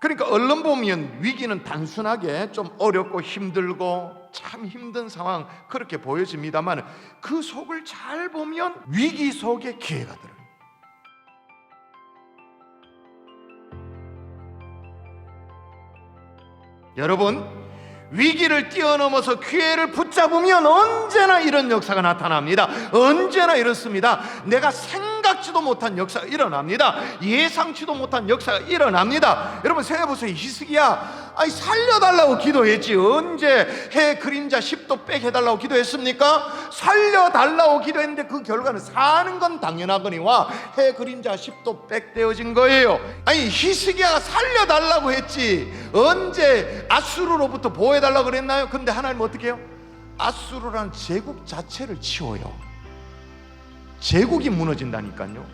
그러니까 얼른 보면 위기는 단순하게 좀 어렵고 힘들고 참 힘든 상황 그렇게 보여집니다만 그 속을 잘 보면 위기 속에 기회가 들어요. 여러분 위기를 뛰어넘어서 기회를 붙잡으면 언제나 이런 역사가 나타납니다. 언제나 이렇습니다. 내가 생 각지도 못한 역사가 일어납니다. 예상치도 못한 역사가 일어납니다. 여러분 생각해 보세요. 히스기야, 아니 살려달라고 기도했지. 언제 해 그림자 10도 백 해달라고 기도했습니까? 살려달라고 기도했는데 그 결과는 사는 건 당연하거니와 해 그림자 10도 백 되어진 거예요. 아니 히스기야가 살려달라고 했지. 언제 아수르로부터 보호해달라고 그랬나요? 근데 하나님 어떻게 해요? 아수르라는 제국 자체를 치워요. 제국이 무너진다니까요.